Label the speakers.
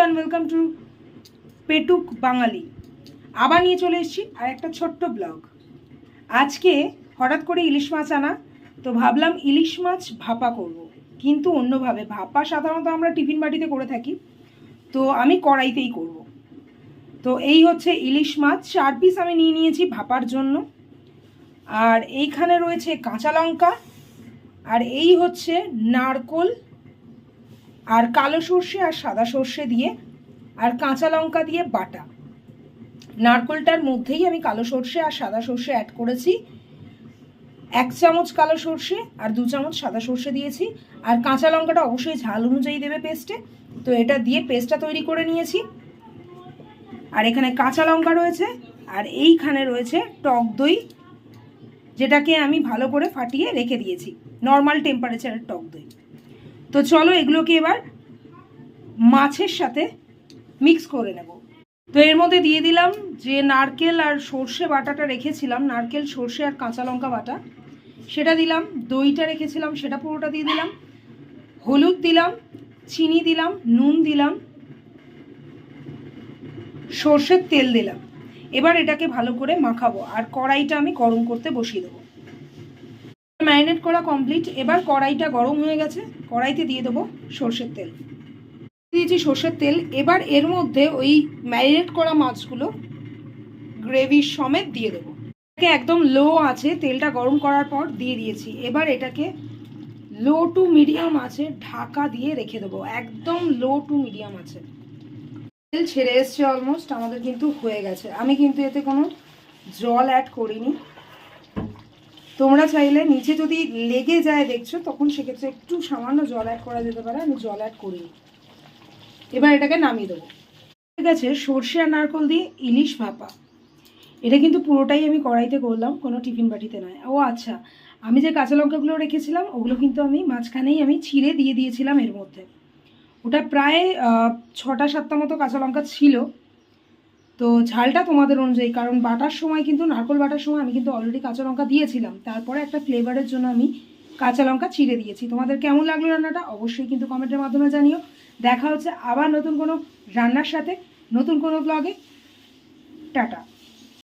Speaker 1: And welcome to Petuk Bangali আবার নিয়ে চলে এসেছি আর একটা ছোট্ট ব্লগ আজকে হঠাৎ করে ইলিশ মাছ আনা, তো ভাবলাম ইলিশ মাছ ভাপা করব। কিন্তু অন্যভাবে, ভাপা সাধারণত আমরা টিফিন বাটিতে করে থাকি, তো আমি কড়াইতেই করব। তো এই হচ্ছে ইলিশ মাছ, চার পিস আমি নিয়ে নিয়েছি ভাপার জন্য আর এইখানে রয়েছে কাঁচা লঙ্কা, আর এই হচ্ছে নারকোল আর কালো সর্ষে আর সাদা সর্ষে দিয়ে আর কাঁচা লঙ্কা দিয়ে বাটা। নারকোলটার মধ্যেই আমি কালো সর্ষে আর সাদা সর্ষে অ্যাড করেছি। এক চামচ কালো সর্ষে আর দু চামচ সাদা সর্ষে দিয়েছি। আর কাঁচা লঙ্কাটা অবশ্যই ঝাল অনুযায়ী দেবে পেস্টে তো এটা দিয়ে পেস্টটা তৈরি করে নিয়েছি। আর এখানে কাঁচা লঙ্কা রয়েছে। আর এইখানে রয়েছে টক দই, যেটাকে আমি ভালো করে ফাটিয়ে রেখে দিয়েছি। নর্মাল টেম্পারেচারের টক দই। তো চলো এগুলোকে এবার মাছের সাথে মিক্স করে নেব। তো এর মধ্যে দিয়ে দিলাম যে নারকেল আর সর্ষে বাটাটা রেখেছিলাম, নারকেল, সর্ষে আর কাঁচা লঙ্কা বাটা। সেটা দিলাম, দইটা রেখেছিলাম, সেটা পুরোটা দিয়ে দিলাম। হলুদ দিলাম, চিনি দিলাম, নুন দিলাম, সর্ষের তেল দিলাম। এবার এটাকে ভালো করে মাখাবো, আর কড়াইটা আমি গরম করতে বসিয়ে দেবো। ম্যারিনেট করা কমপ্লিট। এবার কড়াইটা গরম হয়ে গেছে। কড়াইতে দিয়ে দেবো সর্ষের তেল। দিয়েছি সর্ষের তেল। এবার এর মধ্যে ওই ম্যারিনেট করা মাছগুলো গ্রেভির সমেত দিয়ে দেবো। এটাকে একদম লো আছে, তেলটা গরম করার পর দিয়ে দিয়েছি। এবার এটাকে লো টু মিডিয়াম আছে ঢাকা দিয়ে রেখে দেবো। একদম লো টু মিডিয়াম আছে। তেল ছেড়ে এসছে অলমোস্ট, আমাদের কিন্তু হয়ে গেছে। আমি কিন্তু এতে কোনো জল অ্যাড করিনি। তোমরা চাইলে নিচে যদি লেগে যায় দেখছ, তখন সেক্ষেত্রে একটু সামান্য জল অ্যাড করা যেতে পারে, আমি জল অ্যাড করিনি এবার এটাকে নামিয়ে দেবো। ঠিক আছে, সর্ষে আর নারকল দিয়ে ইলিশ ভাপা। এটা কিন্তু পুরোটাই আমি কড়াইতে করলাম, কোনো টিফিন বাটিতে নয়। ও আচ্ছা আমি যে কাঁচা লঙ্কাগুলো রেখেছিলাম, ওগুলো কিন্তু আমি মাঝখানেই আমি ছিঁড়ে দিয়ে দিয়েছিলাম এর মধ্যে। ওটা প্রায় ছটা সাতটা মতো কাঁচা লঙ্কা ছিল। তো ঝালটা তোমাদের অনুযায়ী, কারণ বাটার সময় কিন্তু, নারকল বাটার সময় আমি কিন্তু অলরেডি কাঁচা লঙ্কা দিয়েছিলাম। তারপরে একটা ফ্লেভারের জন্য আমি কাঁচা লঙ্কা চিড়ে দিয়েছি। তোমাদের কেমন লাগল রান্নাটা অবশ্যই কিন্তু কমেন্টের মাধ্যমে জানিও। দেখা হচ্ছে আবার নতুন কোনো রান্নার সাথে, নতুন কোনো ব্লগে টাটা।